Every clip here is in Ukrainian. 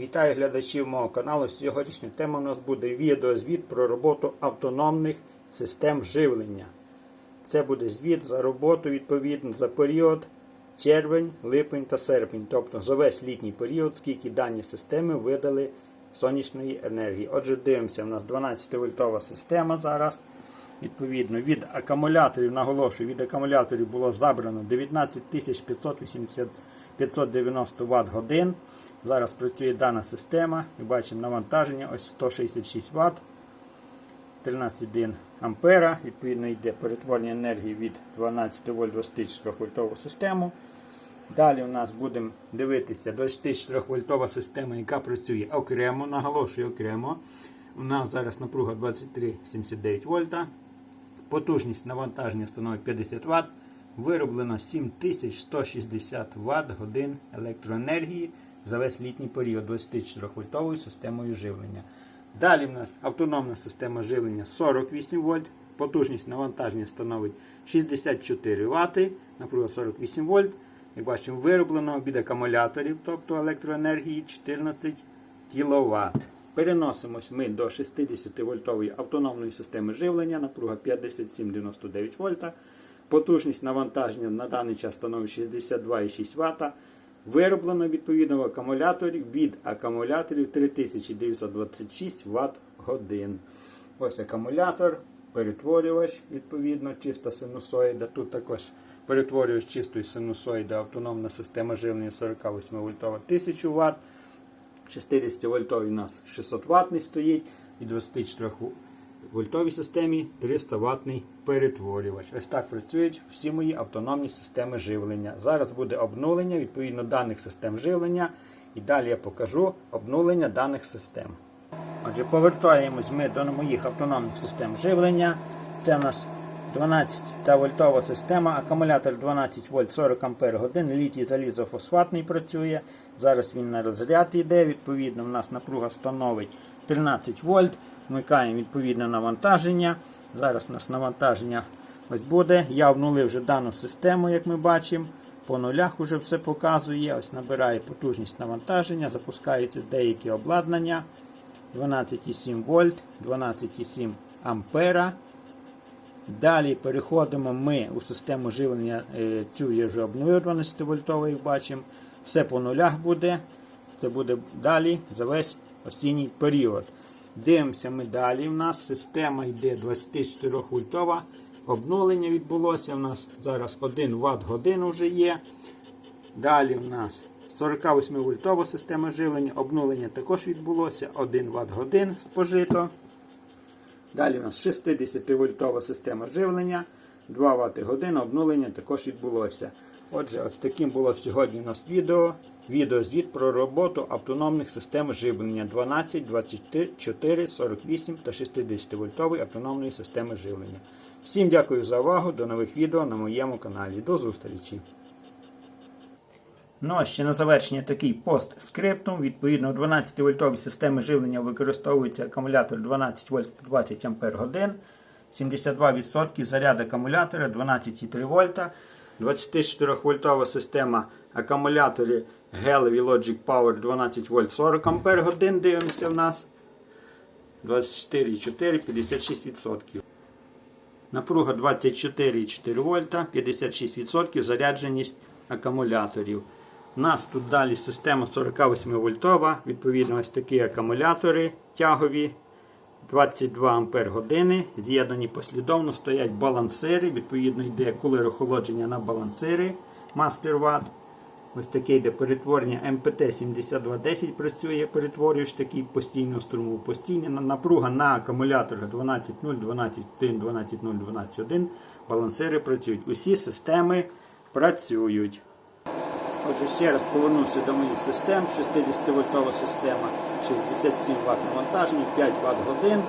Вітаю глядачів мого каналу. Сьогоднішня тема у нас буде відеозвіт про роботу автономних систем живлення. Це буде звіт за роботу відповідно за період червень, липень та серпень, тобто за весь літній період, скільки дані системи видали сонячної енергії. Отже, дивимося, у нас 12 вольтова система зараз. Відповідно, від акумуляторів, наголошую, від акумуляторів було забрано 19 580 590 Вт годин. Зараз працює дана система. Ми бачимо навантаження ось 166 Вт, 13,1 ампера. Відповідно, йде перетворення енергії від 12 вольт 24 вольтову систему. Далі у нас будемо дивитися 24 вольтова система, яка працює окремо, наголошую окремо. У нас зараз напруга 23,79 вольта. Потужність навантаження становить 50 Вт. Вироблено 7160 Вт годин електроенергії за весь літній період 24 вольтовою системою живлення. Далі в нас автономна система живлення 48 вольт. Потужність навантаження становить 64 Вт, напруга 48 вольт. Як бачимо, вироблено від акумуляторів, тобто електроенергії 14 кВт. Переносимось ми до 60-вольтової автономної системи живлення, напруга 57,99 вольта. Потужність навантаження на даний час становить 62,6 Вт. Вироблено відповідно в акумуляторів від акумуляторів 3926 Вт годин. Ось акумулятор, перетворювач, відповідно, чиста синусоїда. Тут також перетворювач чистої синусоїди, автономна система живлення 48 вольтова 1000 Вт. 60 вольтовий у нас 600 ватний стоїть і 24 вольтовій системі 300 ватний перетворювач. Ось так працюють всі мої автономні системи живлення. Зараз буде обнулення відповідно даних систем живлення. І далі я покажу обнулення даних систем. Отже, повертаємось ми до моїх автономних систем живлення. Це у нас 12 вольтова система, акумулятор 12 вольт 40 ампер годин, літій залізофосфатний працює. Зараз він на розряд йде. Відповідно, у нас напруга становить 13 вольт. Вмикаємо відповідне навантаження. Зараз у нас навантаження ось буде. Я обнулив вже дану систему, як ми бачимо. По нулях вже все показує. Ось набирає потужність навантаження, запускається деякі обладнання. 12,7 вольт, 12,7 ампера. Далі переходимо ми у систему живлення, е, цю я вже обновив 12 вольтовий, бачимо. Все по нулях буде. Це буде далі за весь осінній період. Дивимося ми далі. У нас система йде 24 вольтова. Обновлення відбулося. У нас зараз 1 Вт годину вже є. Далі у нас 48 вольтова система живлення. Обновлення також відбулося. 1 Вт годин спожито. Далі у нас 60 вольтова система живлення. 2 Вт годин. Обнулення також відбулося. Отже, ось таким було сьогодні у нас відео. Відеозвіт про роботу автономних систем живлення 12, 24, 48 та 60 вольтової автономної системи живлення. Всім дякую за увагу. До нових відео на моєму каналі. До зустрічі! Ну а ще на завершення такий постскриптум. Відповідно, у 12 вольтовій системі живлення використовується акумулятор 12 вольт 120 ампер годин. 72% заряд акумулятора 12,3 вольта. 24 вольтова система акумулятори Gelevi Logic Power 12 вольт 40 ампер годин. Дивимося в нас. 24,4 56%. Напруга 24,4 вольта, 56% зарядженість акумуляторів. У нас тут далі система 48 вольтова, відповідно, ось такі акумулятори тягові 22 ампер години. З'єднані послідовно стоять балансири. Відповідно, йде кулер охолодження на балансири Master Watt. Ось таке йде перетворення МПТ-7210 працює, перетворюєш такий постійну струму. Постійна напруга на акумуляторах 12.0, 12.1, 12.0, 12.1. Балансири працюють. Усі системи працюють. Отже, ще раз повернувся до моїх систем. 60-вольтова система, 67 Вт навантаження, 5 Вт годин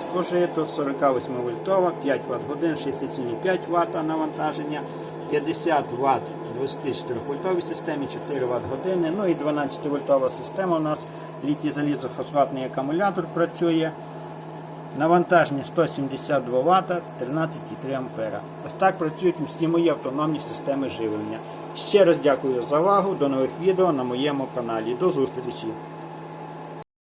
спожито, 48 вольтова, 5 Вт годин, 67,5 Вт навантаження, 50 Вт 24 вольтовій системі, 4 Вт години. Ну і 12 вольтова система у нас літій залізофосфатний акумулятор працює. Навантаження 172 Вт, 13,3 А. Ось так працюють всі мої автономні системи живлення. Ще раз дякую за увагу. До нових відео на моєму каналі. До зустрічі!